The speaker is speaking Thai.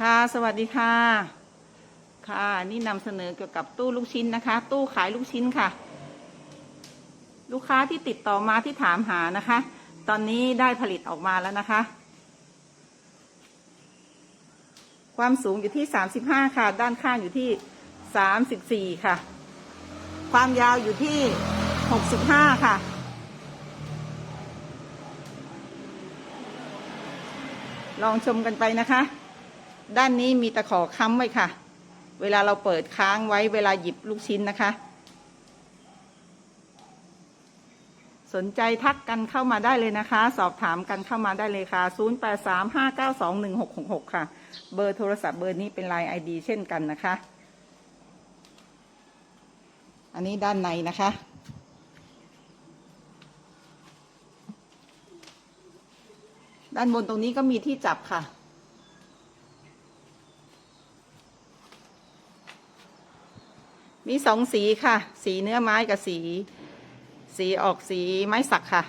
ค่ะ สวัสดีค่ะ ค่ะนี่นำเสนอเกี่ยวกับตู้ลูกชิ้นนะคะ ตู้ขายลูกชิ้นค่ะ ลูกค้าที่ติดต่อมาที่ถามหานะคะ ตอนนี้ได้ผลิตออกมาแล้วนะคะ ความสูงอยู่ที่35ค่ะ ด้านข้างอยู่ที่34ค่ะ ความยาวอยู่ที่65ค่ะลองชมกันไปนะคะ ด้านนี้มีตะขอค้ำไว้ค่ะ เวลาเราเปิดค้างไว้เวลาหยิบลูกชิ้นนะคะ สนใจทักกันเข้ามาได้เลยนะคะ สอบถามกันเข้ามาได้เลยค่ะ 0835921666 ค่ะ เบอร์โทรศัพท์เบอร์นี้เป็นไลน์ ID เช่นกันนะคะ อันนี้ด้านในนะคะด้านบนตรงนี้ก็มีที่จับค่ะ มีสองสีค่ะ สีเนื้อไม้กับสี สีออกสีไม้สักค่ะ